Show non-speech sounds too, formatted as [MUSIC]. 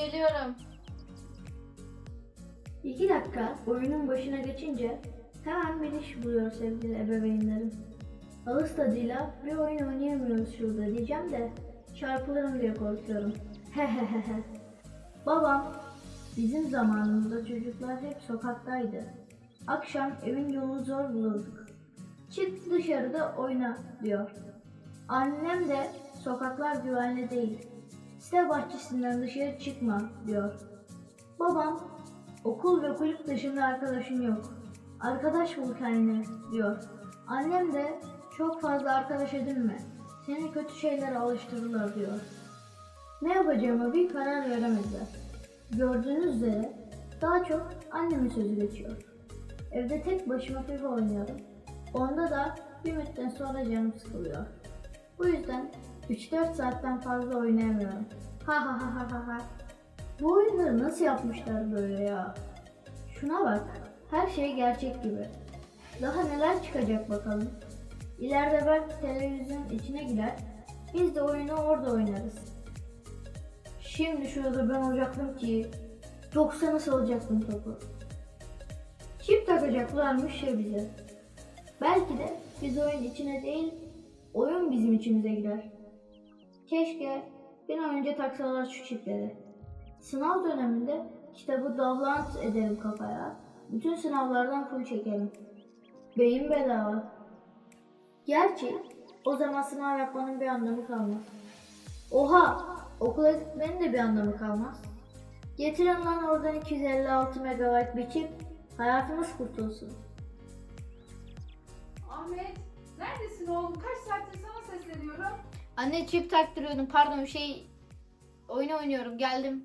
geliyorum. İki dakika oyunun başına geçince hemen bir iş buluyor sevgili ebeveynlerim. Ağız tadıyla bir oyun oynayamıyoruz şurada diyeceğim de çarpılırım diye korkuyorum. [LAUGHS] Hehehehe. Babam bizim zamanımızda çocuklar hep sokaktaydı. Akşam evin yolu zor bulurduk. Çık dışarıda oyna diyor. Annem de sokaklar güvenli değil. Site bahçesinden dışarı çıkma diyor. Babam okul ve kulüp dışında arkadaşım yok. Arkadaş bul kendine diyor. Annem de çok fazla arkadaş edinme. Seni kötü şeylere alıştırırlar diyor. Ne yapacağıma bir karar veremediler. Gördüğünüz üzere daha çok annemin sözü geçiyor. Evde tek başıma FIFA oynuyorum. Onda da bir müddet sonra canım sıkılıyor. Bu yüzden 3-4 saatten fazla oynayamıyorum. Ha ha ha ha ha ha. Bu oyunları nasıl yapmışlar böyle ya? Şuna bak. Her şey gerçek gibi. Daha neler çıkacak bakalım. İleride belki televizyonun içine girer. Biz de oyunu orada oynarız. Şimdi şurada ben olacaktım ki 90'a salacaktım topu. Çip takacaklarmış ya bize. Belki de biz oyun içine değil, oyun bizim içimize girer. Keşke bir an önce taksalar şu çipleri. Sınav döneminde kitabı davlant ederim kafaya. Bütün sınavlardan full çekerim. Beyin bedava. Gerçi o zaman sınav yapmanın bir anlamı kalmaz. Oha! Okula gitmenin de bir anlamı kalmaz. Getirin lan oradan 256 MB bir çip. Hayatımız kurtulsun. Ahmet neredesin oğlum? Kaç saattir sesleniyorum. Anne çip taktırıyordum pardon şey oyun oynuyorum geldim.